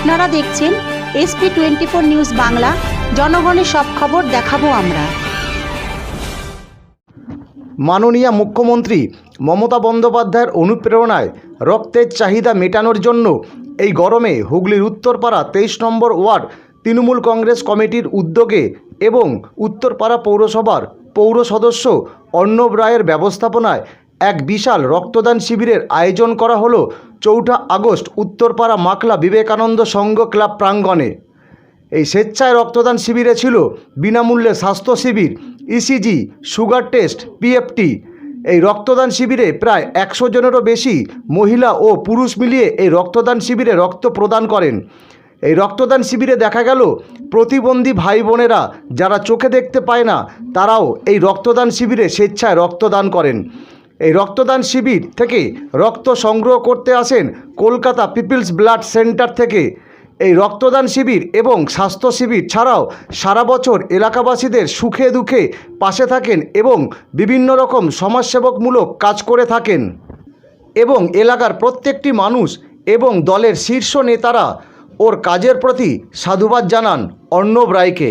আপনারা দেখছেন SP twenty four news Bangla, জনগণের সব খবর দেখাবো আমরা। মাননীয় মুখ্যমন্ত্রী মমতা বন্দ্যোপাধ্যায়ের অনুপ্রেরণায় রক্তের চাহিদা মেটানোর জন্য এই গরমে হুগলির উত্তরপাড়া তেইশ নম্বর ওয়ার্ড তৃণমূল কংগ্রেস কমিটির উদ্যোগে এবং উত্তরপাড়া পৌরসভার পৌর সদস্য অর্ণব রায়ের ব্যবস্থাপনায় এক বিশাল রক্তদান শিবিরের আয়োজন করা হলো চৌঠা আগস্ট উত্তরপাড়া মাকলা বিবেকানন্দ সংঘ ক্লাব প্রাঙ্গণে। এই স্বেচ্ছায় রক্তদান শিবিরে ছিল বিনামূল্যে স্বাস্থ্য শিবির ইসিজি সুগার টেস্ট পিএফটি এই রক্তদান শিবিরে প্রায় একশো জনেরও বেশি মহিলা ও পুরুষ মিলিয়ে এই রক্তদান শিবিরে রক্ত প্রদান করেন। এই রক্তদান শিবিরে দেখা গেল, প্রতিবন্ধী ভাই বোনেরা যারা চোখে দেখতে পায় না, তারাও এই রক্তদান শিবিরে স্বেচ্ছায় রক্তদান করেন। এই রক্তদান শিবির থেকে রক্ত সংগ্রহ করতে আসেন কলকাতা পিপলস ব্লাড সেন্টার থেকে। এই রক্তদান শিবির এবং স্বাস্থ্য শিবির ছাড়াও সারা বছর এলাকাবাসীদের সুখে দুঃখে পাশে থাকেন এবং বিভিন্ন রকম সমাজসেবকমূলক কাজ করে থাকেন। এবং এলাকার প্রত্যেকটি মানুষ এবং দলের শীর্ষ নেতারা ওর কাজের প্রতি সাধুবাদ জানান অর্ণব রায়কে।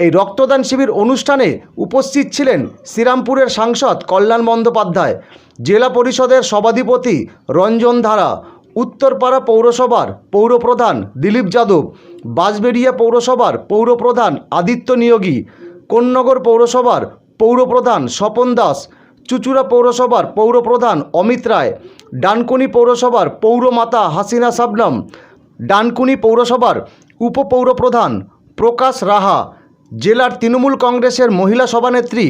এই রক্তদান শিবির অনুষ্ঠানে উপস্থিত ছিলেন শ্রীরামপুরের সাংসদ কল্যাণ বন্দ্যোপাধ্যায়, জেলা পরিষদের সভাধিপতি রঞ্জন ধারা, উত্তরপাড়া পৌরসভার পৌরপ্রধান দিলীপ যাদব, বাঁশবেড়িয়া পৌরসভার পৌরপ্রধান আদিত্য নিয়োগী, কোন্নগর পৌরসভার পৌরপ্রধান স্বপন দাস, চুচুড়া পৌরসভার পৌরপ্রধান অমিত রায়, ডানকুনি পৌরসভার পৌরমাতা হাসিনা সাবনম, ডানকুনি পৌরসভার উপপৌরপ্রধান প্রকাশ রাহা জেলার তৃণমূল কংগ্রেসের মহিলা সভানেত্রী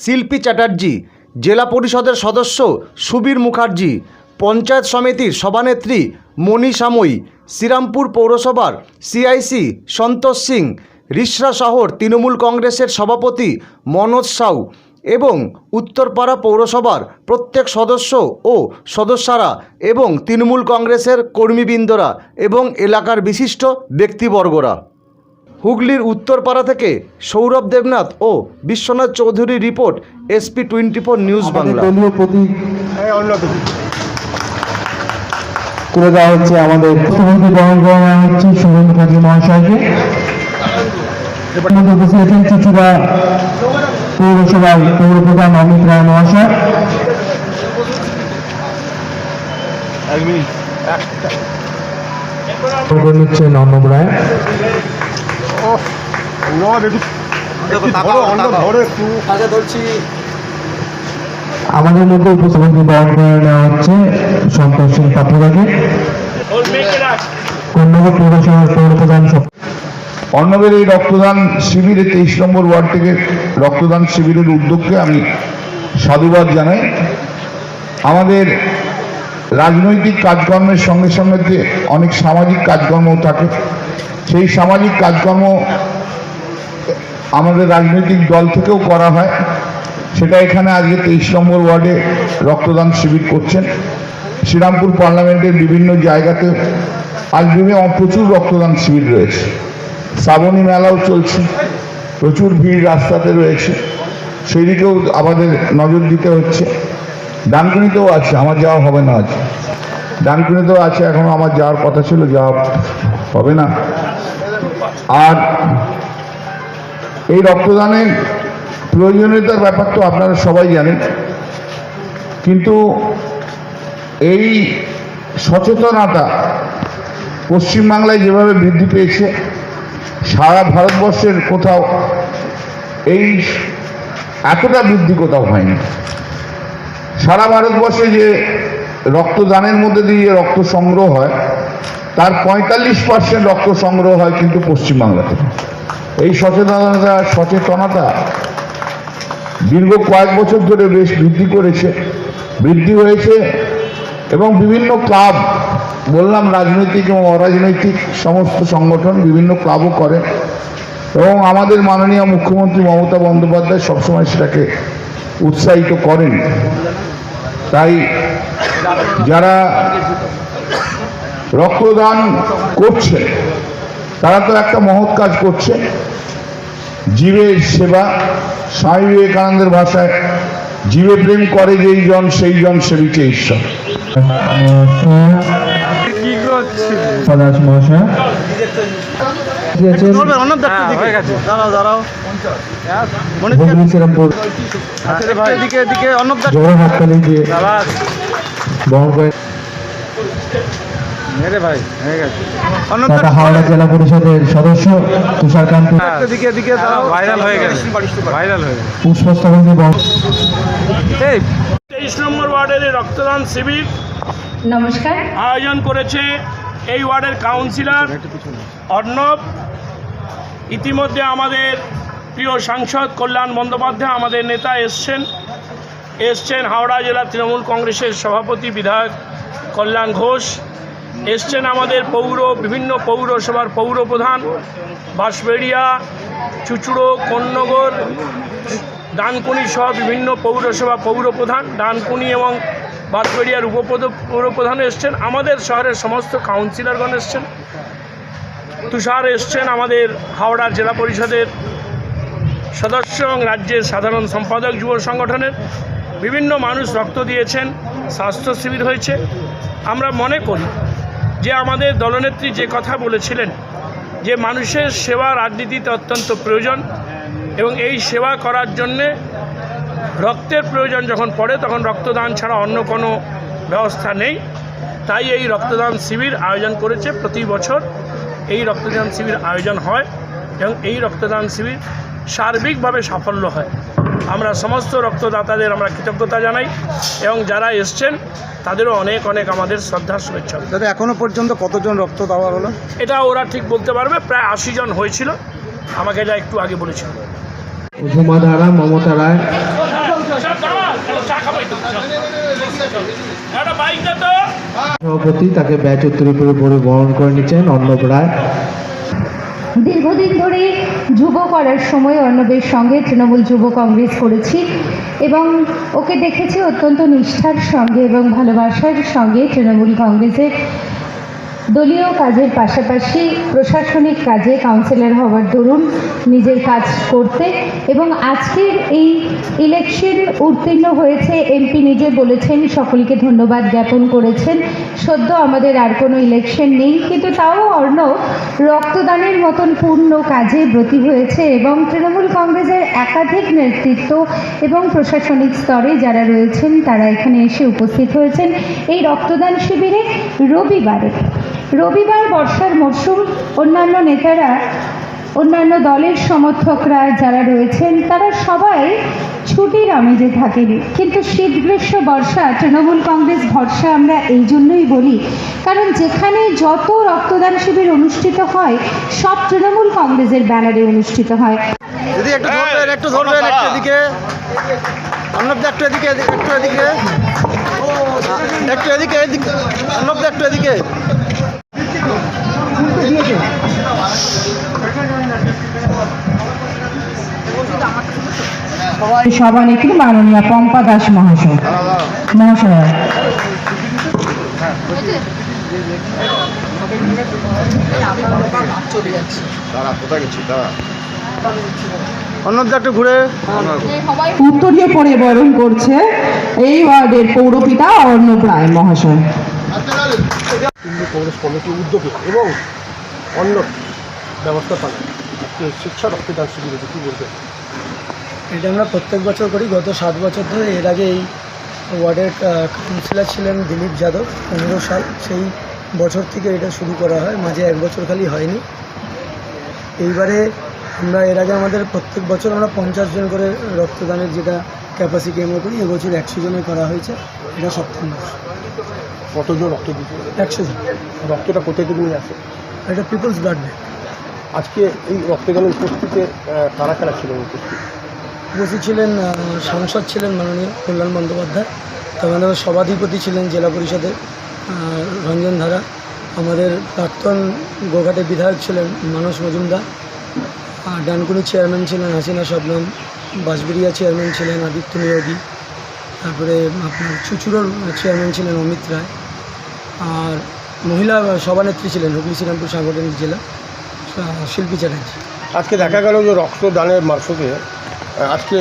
শিল্পী চ্যাটার্জি, জেলা পরিষদের সদস্য সুবীর মুখার্জি, পঞ্চায়েত সমিতির সভানেত্রী মণি সাময়ী শ্রীরামপুর পৌরসভার সিআইসি সন্তোষ সিং, রিসরা শহর তৃণমূল কংগ্রেসের সভাপতি মনোজ সাউ এবং উত্তরপাড়া পৌরসভার প্রত্যেক সদস্য ও সদস্যরা এবং তৃণমূল কংগ্রেসের কর্মীবৃন্দরা এবং এলাকার বিশিষ্ট ব্যক্তিবর্গরা। হুগলির উত্তরপাড়া থেকে সৌরভ দেবনাথ ও Biswanath Chowdhury report SP twenty four news Bangla. তুলে দেওয়া হচ্ছে আমাদের বরণ করে হচ্ছে শুভেন্দু মুখার্জি মহাশয়কে। চুচুড়া পৌরসভার অমিত রায় মহাশয়। করে নিচ্ছেন অর্ণব রায়। আমাদের মধ্যে উপস্থিতি বরণ করে নেওয়া হচ্ছে সন্তোষ সিং পাত্রদাকে কন্যাগর পৌরসভার পৌরপ্রধান সব এই রক্তদান শিবিরে তেইশ নম্বর ওয়ার্ড থেকে রক্তদান শিবিরের উদ্যোগকে আমি সাধুবাদ জানাই। আমাদের রাজনৈতিক কাজকর্মের সঙ্গে সঙ্গে যে অনেক সামাজিক কাজকর্মও থাকে সেই সামাজিক কাজকর্ম আমাদের রাজনৈতিক দল থেকেও করা হয়। সেটা এখানে আজকে তেইশ নম্বর ওয়ার্ডে রক্তদান শিবির করছেন। শ্রীরামপুর পার্লামেন্টের বিভিন্ন জায়গাতে আজ বিভিন্ন প্রচুর রক্তদান শিবির রয়েছে। শ্রাবণী মেলাও চলছে। প্রচুর ভিড় রাস্তাতে রয়েছে। সেই দিকেও আমাদের নজর দিতে হচ্ছে। ডানকুনিতেও আছে, আমার যাওয়া হবে না আজ। ডানকুনিতেও আছে, এখনও আমার যাওয়ার কথা ছিল, যাওয়া হবে না। আর এই রক্তদানের প্রয়োজনীয়তার ব্যাপার তো আপনারা সবাই জানেন। কিন্তু এই সচেতনতা পশ্চিমবাংলায় যেভাবে বৃদ্ধি পেয়েছে, সারা ভারতবর্ষের কোথাও এই এতটা বৃদ্ধি কোথাও হয়নি। সারা ভারতবর্ষে যে রক্তদানের মধ্যে দিয়ে রক্ত সংগ্রহ হয়, তার পঁয়তাল্লিশ পার্সেন্ট রক্ত সংগ্রহ হয় কিন্তু পশ্চিমবাংলাতে। এই সচেতনতা সচেতনতা দীর্ঘ কয়েক বছর ধরে বেশ বৃদ্ধি করেছে, বৃদ্ধি হয়েছে এবং বিভিন্ন ক্লাব, বললাম রাজনৈতিক এবং অরাজনৈতিক সমস্ত সংগঠন বিভিন্ন ক্লাবও করে এবং আমাদের মাননীয় মুখ্যমন্ত্রী মমতা বন্দ্যোপাধ্যায় সবসময় সেটাকে উৎসাহিত করেন। তাই যারা রক্তদান করছে তারা তো একটা মহৎ কাজ করছে। জীবের সেবা স্বামী বিবেকানন্দের ভাষায় জীবে প্রেম করে যেই জন সেই জন সেবিছে ঈশ্বর। পম্পা দাস তথা হাওড়া জেলা পরিষদের সদস্য তুষারকান্ত ভাইরাল হয়ে গেছে। ভাইরাল হয়ে গেছে। তেইশ নম্বর ওয়ার্ডের রক্তদান শিবির নমস্কার। আয়োজন করেছে এই ওয়ার্ডের কাউন্সিলর অর্ণব। ইতিমধ্যে আমাদের প্রিয় সাংসদ কল্যাণ বন্দ্যোপাধ্যায় আমাদের নেতা এসছেন। এসছেন হাওড়া জেলা তৃণমূল কংগ্রেসের সভাপতি বিধায়ক কল্যাণ ঘোষ। এসছেন আমাদের পৌর, বিভিন্ন পৌরসভার পৌর প্রধান বাঁশবেড়িয়া, চুচুড়ো কন্যগর ডানকুনি সহ বিভিন্ন পৌরসভা পৌর প্রধান ডানকুনি এবং বাঁশবেড়িয়ার উপপ্রধ পৌরপ্রধান এসছেন। আমাদের শহরের সমস্ত কাউন্সিলরগণ এসছেন। তুষার এসছেন আমাদের হাওড়ার জেলা পরিষদের সদস্য এবং রাজ্যের সাধারণ সম্পাদক যুব সংগঠনের। বিভিন্ন মানুষ রক্ত দিয়েছেন স্বাস্থ্য শিবির হয়েছে। আমরা মনে করি যে আমাদের দলনেত্রী যে কথা বলেছিলেন যে মানুষের সেবা রাজনীতিতে অত্যন্ত প্রয়োজন এবং এই সেবা করার জন্যে রক্তের প্রয়োজন যখন পড়ে, তখন রক্তদান ছাড়া অন্য কোনো ব্যবস্থা নেই। তাই এই রক্তদান শিবির আয়োজন করেছে। প্রতি বছর এই রক্তদান শিবির আয়োজন হয় এবং এই রক্তদান শিবির সার্বিকভাবে সাফল্য হয়। আমরা সমস্ত রক্তদাতাদের আমরা কৃতজ্ঞতা জানাই এবং যারা এসছেন তাদেরও অনেক অনেক আমাদের শ্রদ্ধা শুভেচ্ছা। দাদা এখনও পর্যন্ত কতজন রক্ত দেওয়া হলো? এটা ওরা ঠিক বলতে পারবে প্রায় আশি জন হয়েছিল। আমাকে যা একটু আগে বলেছিল। ঝুমা ধারা মমতা রায়। সভাপতি তাকে ব্যাচ উত্তরী করে পরে বরণ করে নিচ্ছেন অর্ণব রায়। দীর্ঘদিন ধরে যুব করার সময় অর্ণবের সঙ্গে তৃণমূল যুব কংগ্রেস করেছি এবং ওকে দেখেছি অত্যন্ত নিষ্ঠার সঙ্গে এবং ভালোবাসার সঙ্গে তৃণমূল কংগ্রেসের দলীয় কাজের পাশাপাশি প্রশাসনিক কাজে কাউন্সিলর হওয়ার দরুন নিজের কাজ করতে এবং আজকের এই ইলেকশন উত্তীর্ণ হয়েছে এমপি নিজে বলেছেন, সকলকে ধন্যবাদ জ্ঞাপন করেছেন। সদ্য আমাদের আর কোনো ইলেকশন নেই, কিন্তু তাও অর্ণব রক্তদানের মতন পূর্ণ কাজে ব্রতী হয়েছে এবং তৃণমূল কংগ্রেসের একাধিক নেতৃত্ব এবং প্রশাসনিক স্তরে যারা রয়েছেন, তারা এখানে এসে উপস্থিত হয়েছেন। এই রক্তদান শিবিরে রবিবারে রবিবার বর্ষার মরশুম অন্যান্য নেতারা অন্যান্য দলের সমর্থকরা যারা রয়েছেন তারা সবাই ছুটির আমেজে থাকেনি। কিন্তু শীত গ্রীষ্ম বর্ষা তৃণমূল কংগ্রেস ভরসা আমরা এই জন্যই বলি কারণ যেখানে যত রক্তদান শিবির অনুষ্ঠিত হয় সব তৃণমূল কংগ্রেসের ব্যানারে অনুষ্ঠিত হয়। দিদি একটু ধরবেন একটু ধরবেন একটু এদিকে। অন্নবদা একটু এদিকে এদিকে, একটু এদিকে। একটু এদিকে এদিকে। অন্নবদা একটু এদিকে। সভানেত্রী মাননীয় পম্পা দাস মহাশয়। মহাশয়। উত্তরীয় পরে বরণ করছে এই ওয়ার্ডের পৌরপিতা অর্ণব রায় মহাশয়। কংগ্রেস কমিটির উদ্যোগে এবং অন্য ব্যবস্থা ব্যবস্থাপনা আজকে শিক্ষা রক্তদান শিবির কী বলবেন? এটা আমরা প্রত্যেক বছর করি। গত সাত বছর ধরে এর আগে এই ওয়ার্ডের কাউন্সিলর ছিলেন দিলীপ যাদব পনেরো সাল। সেই বছর থেকে এটা শুরু করা হয়। মাঝে এক বছর খালি হয়নি। এইবারে আমরা এর আগে আমাদের প্রত্যেক বছর আমরা পঞ্চাশ জন করে রক্তদানের যেটা ক্যাপাসিটি আমরা করি এবছর একশো জনে করা হয়েছে। এটা সপ্তম বর্ষ কতজন রক্ত দিতে একশো জন। রক্তটা কোথায় থেকে নিয়ে আসে? এটা পিপলস ব্লাড ব্যাংক আজকে এই রক্তদানের উপস্থিতিতে কারা কারা ছিলেন উপস্থিত? উপস্থিত ছিলেন সাংসদ ছিলেন মাননীয় কল্যাণ বন্দ্যোপাধ্যায় তবে আমাদের সভাধিপতি ছিলেন জেলা পরিষদের রঞ্জন ধারা আমাদের প্রাক্তন গোঘাটের বিধায়ক ছিলেন মানস মজুমদার আর ডানকুনি চেয়ারম্যান ছিলেন হাসিনা শবনম বাঁশবেরিয়া চেয়ারম্যান ছিলেন আদিত্য নিয়োগী তারপরে আপনার চুচুড়োর চেয়ারম্যান ছিলেন অমিত রায় আর মহিলা সভানেত্রী ছিলেন হুগলি শ্রীরামপুর সাংগঠনিক জেলা শিল্পী চ্যাটার্জি। আজকে দেখা গেল যে রক্তদানের মারফতে আজকে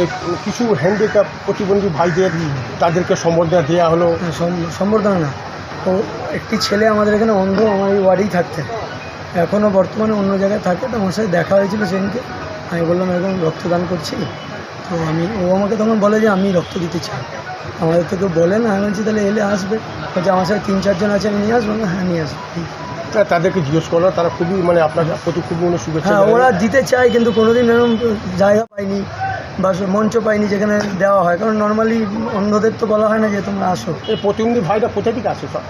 কিছু হ্যান্ডিক্যাপ প্রতিবন্ধী ভাইদের তাদেরকে সম্বর্ধনা দেওয়া হলো। হ্যাঁ, সম্বর্ধনা না। ও একটি ছেলে আমাদের এখানে অন্ধ আমার এই ওয়ার্ডেই থাকতেন। এখনও বর্তমানে অন্য জায়গায় থাকে তো আমার সাথে দেখা হয়েছিল সেদিনকে। আমি বললাম এরকম রক্তদান করছি? তো আমি ও আমাকে তখন বলে যে আমি রক্ত দিতে চাই। আমাদের থেকে বলে না আমি বলছি তাহলে এলে আসবে। বলছে আমার সাথে তিন চারজন আছে আমি নিয়ে আসব? না হ্যাঁ নিয়ে আসব। তাদেরকে জিজ্ঞেস করল তারা খুবই মানে আপনার প্রতি খুবই মানে শুভেচ্ছা হ্যাঁ ওরা দিতে চায় কিন্তু কোনোদিন এরকম জায়গা পাইনি বা মঞ্চ পাইনি যেখানে দেওয়া হয়। কারণ নর্মালি অন্ধদের তো বলা হয় না যে তোমরা আসো। এই প্রতিনিধি ভাইটা কোথা থেকে আসে সব?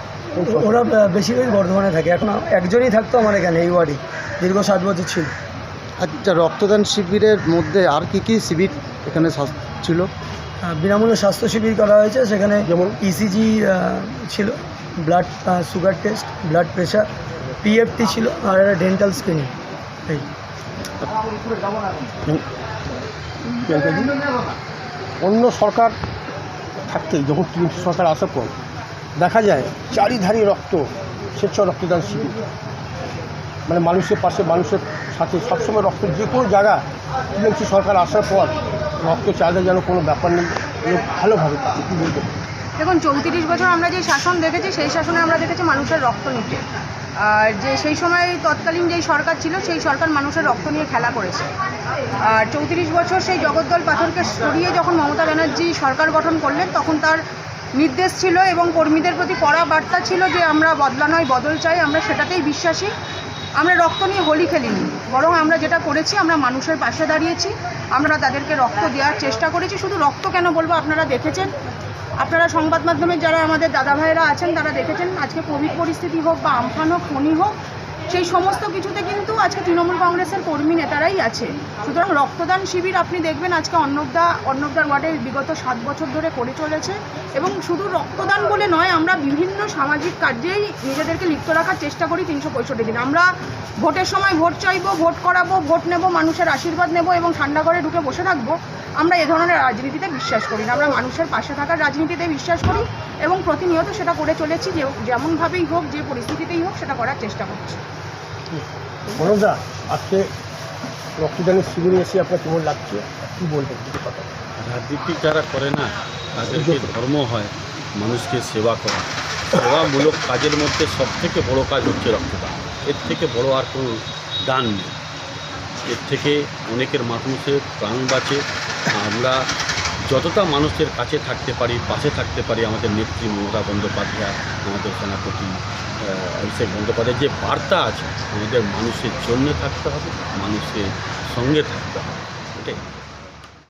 ওরা আহ, বেশিরভাগই বর্ধমানে থাকে। এখন একজনই থাকতো আমার এখানে এই ওয়ার্ডে। দীর্ঘ সাত বছর ছিল। আচ্ছা রক্তদান শিবিরের মধ্যে আর কি কি শিবির এখানে ছিল। বিনামূল্যে স্বাস্থ্য শিবির করা হয়েছে। সেখানে যেমন? ইসিজি ছিল। Blood sugar test blood pressure PFT ছিল আর একটা ডেন্টাল স্ক্রিনিং এই। অন্য সরকার থাকতেই যখন টিএমসি সরকার আসার পর দেখা যায় চারিধারে রক্ত স্বেচ্ছ রক্তদান শিবির। মানে মানুষের পাশে মানুষের সাথে সবসময় রক্ত যে কোনো জায়গা টিএমসি সরকার আসার পর রক্ত চাহিদা যেন কোনো ব্যাপার নেই ভালোভাবে কী বলতে দেখুন, চৌত্রিশ বছর আমরা যে শাসন দেখেছি, সেই শাসনে আমরা দেখেছি মানুষের রক্ত নিতে। আর যে সেই সময় তৎকালীন যেই সরকার ছিল, সেই সরকার মানুষের রক্ত নিয়ে খেলা করেছে। আর চৌত্রিশ বছর সেই জগদ্দল পাথরকে সরিয়ে যখন মমতা ব্যানার্জি সরকার গঠন করলেন, তখন তার নির্দেশ ছিল এবং কর্মীদের প্রতি কড়া বার্তা ছিল যে আমরা বদলা নয়, বদল চাই, আমরা সেটাতেই বিশ্বাসী। আমরা রক্ত নিয়ে হোলি খেলিনি। বরং আমরা যেটা করেছি, আমরা মানুষের পাশে দাঁড়িয়েছি, আমরা তাদেরকে রক্ত দেওয়ার চেষ্টা করেছি। শুধু রক্ত কেন বলব, আপনারা দেখেছেন, আপনারা সংবাদ মাধ্যমে যারা আমাদের দাদা ভাইয়েরা আছেন, তারা দেখেছেন, আজকে কোভিড পরিস্থিতি হোক বা আমফান হোক, ফোনই হোক সেই সমস্ত কিছুতে কিন্তু আজকে তৃণমূল কংগ্রেসের কর্মী নেতারাই আছে। সুতরাং রক্তদান শিবির আপনি দেখবেন আজকে অন্নবদা অন্নবদার ওয়ার্ডে বিগত সাত বছর ধরে করে চলেছে এবং শুধু রক্তদান বলে নয়, আমরা বিভিন্ন সামাজিক কার্যেই নিজেদেরকে লিপ্ত রাখার চেষ্টা করি তিনশো পঁয়ষট্টি দিন। আমরা ভোটের সময় ভোট চাইব, ভোট করাবো, ভোট নেব, মানুষের আশীর্বাদ নেব এবং ঠান্ডা ঘরে ঢুকে বসে থাকব। আমরা এ ধরনের রাজনীতিতে বিশ্বাস করি না। আমরা মানুষের পাশে থাকার রাজনীতিতে বিশ্বাস করি এবং প্রতিনিয়ত সেটা করে চলেছি যে যেমনভাবেই হোক যে পরিস্থিতিতেই হোক সেটা করার চেষ্টা করছি। মনোজদা আজকে রক্তদানের শিবিরে এসে আপনার কেমন লাগছে? কী বলবেন? কিছু কথা। রাজনীতি যারা করে না তাদেরকে ধর্ম হয় মানুষকে সেবা করা। সেবামূলক কাজের মধ্যে সব থেকে বড় কাজ হচ্ছে রক্তদান। এর থেকে বড় আর কোনো দান নেই। এর থেকে অনেকের মানুষের প্রাণ বাঁচে আমরা যতটা মানুষের কাছে থাকতে পারি, পাশে থাকতে পারি, আমাদের নেত্রী মমতা বন্দ্যোপাধ্যায়, আমাদের সেনাপতি অভিষেক বন্দ্যোপাধ্যায়, যে বার্তা আছে, আমাদের মানুষের জন্য থাকতে হবে, মানুষের সঙ্গে থাকতে হবে, এটাই।